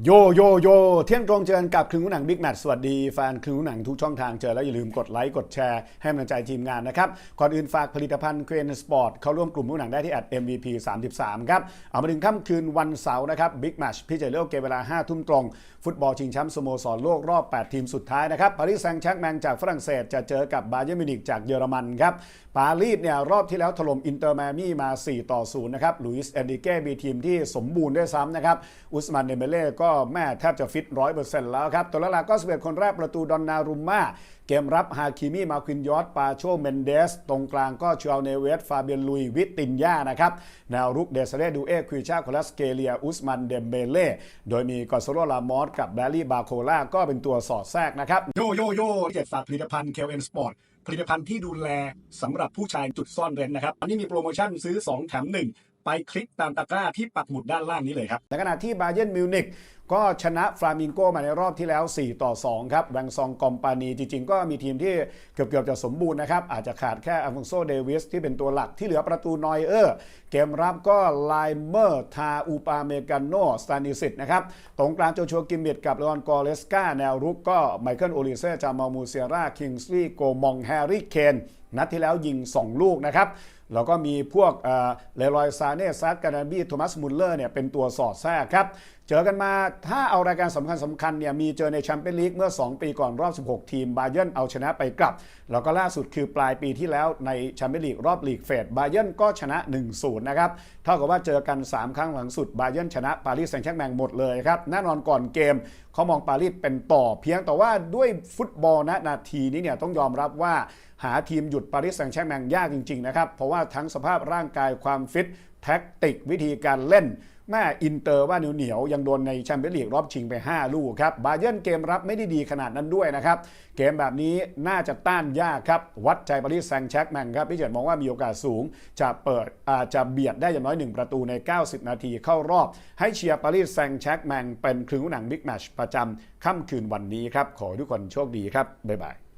โยโยโยเที่ยงตรงเจอกันกับครึ่งหนังบิ๊กแมทสวัสดีแฟนครึ่งหนังทุกช่องทางเจอแล้วอย่าลืมกดไลค์กดแชร์ให้กำลังใจทีมงานนะครับ ก่อนอื่นฝากผลิตภัณฑ์เกรนสปอร์ตเข้าร่วมกลุ่มผู้หนังได้ที่แอด MVP 33 ครับ เอามาถึงค่ำคืนวันเสาร์นะครับบิ๊กแมทพี่เจเลือกเกมเวลา 5 ทุ่มตรง ฟุตบอลชิงแชมป์สโมสรโลกรอบ 8 ทีมสุดท้ายนะครับปารีสแซงต์แชร์แมงจากฝรั่งเศสจะเจอกับบาเยิร์นมิวนิกจากเยอรมันครับปารีสเนี่ยรอบที่แล้วถล่มอินเตอร์มามี่มา 4 ต่อ 0 นะครับลุยส์เอนดิเก้มีทีมที่สมบูรณ์ด้วยซ้ำนะครับอุสมานเดเมเล่ก็แม่แทบจะฟิต100%แล้วครับ ตัวละลาก็สเปคนแรกประตูดอนนารุมมาเกมรับฮาคิมีมาควินยอสปาโชเมนเดส ตรงกลางก็ชูอัลเนเวส ฟาเบียนลุย วิตินยานะครับ แนวรุกเดซเรดูเอควิชาโคลัสเกเลีย อุสมันเดมเบเล่ โดยมีกอสโรลามอสกับแบลลี่บาโคล่าก็เป็นตัวสอดแทรกนะครับ โยโยโย่ที่จะฝากผลิตภัณฑ์เคลเอนสปอร์ตผลิตภัณฑ์ที่ดูแลสำหรับผู้ชายจุดซ่อนเร้นนะครับ อันนี้มีโปรโมชั่นซื้อ 2 แถม 1 ไปคลิกตามตะกร้าที่ปักหมุดด้านล่างนี้เลยครับในขณะที่บาเยิร์นมิวนิกก็ชนะฟลามิงโกมาในรอบที่แล้ว 4 ต่อ 2 ครับแวงซองกอมปานีจริง ๆ ก็มีทีมที่เกือบๆจะสมบูรณ์นะครับ อาจจะขาดแค่อัลฟองโซเดวิสที่เป็นตัวหลักที่เหลือประตูนอยเออร์ เกมรับก็ไลเมอร์ทาอูปาเมกาโนสตานิสิตนะครับ ตรงกลางโจชัวกิมเบตกับเลอนกอเลสกาแนวรุกก็ไมเคิลโอลิเซ่จามามูเซียร่าคิงส์ลีโกมองแฮร์รี่เคน นัดที่แล้วยิง 2 ลูกนะครับแล้วก็มีพวกเลรอยซาเน่ซัดการาบี้โทมัสมุลเลอร์เนี่ยเป็นตัวสอดแทรกครับ เจอกันมาถ้าเอารายการสำคัญสำคัญเนี่ยมีเจอในแชมเปี้ยนลีกเมื่อ 2 ปีก่อนรอบ 16 ทีมบาเยิร์นเอาชนะไปกลับ แล้วก็ล่าสุดคือปลายปีที่แล้วในแชมเปี้ยนลีกรอบลีกเฟดบาเยิร์นก็ชนะ 1-0 นะครับ เท่ากับว่าเจอกัน 3 ครั้งหลังสุดบาเยิร์นชนะปารีสแซงต์แชร์แมงหมดเลยครับแน่นอนก่อนเกมเขามองปารีสเป็นต่อ เพียงแต่ว่าด้วยฟุตบอลณนาทีนี้เนี่ยต้องยอมรับว่าหาทีมหยุดปารีสแซงต์แชร์แมงยากจริง ๆ นะครับ เพราะว่าทั้งสภาพร่างกายความฟิตแท็กติกวิธีการเล่นแม่อินเตอร์ว่าเหนียวๆยังโดนในแชมเปี้ยนลีกรอบชิงไป 5 ลูกครับ บาเยิร์นเกมรับไม่ได้ดีขนาดนั้นด้วยนะครับ เกมแบบนี้น่าจะต้านยากครับ วัดใจปารีสแซงต์แชร์แมงครับพี่เจิดมองว่ามีโอกาสสูง จะเปิดอาจจะเบียดได้อย่างน้อย 1 ประตูใน 90 นาทีเข้ารอบ ให้เชียร์ปารีสแซงต์แชร์แมงเป็นครึ่งหนังบิ๊กแมชประจำค่ำคืนวันนี้ครับขอทุกคนโชคดีครับบ๊ายบาย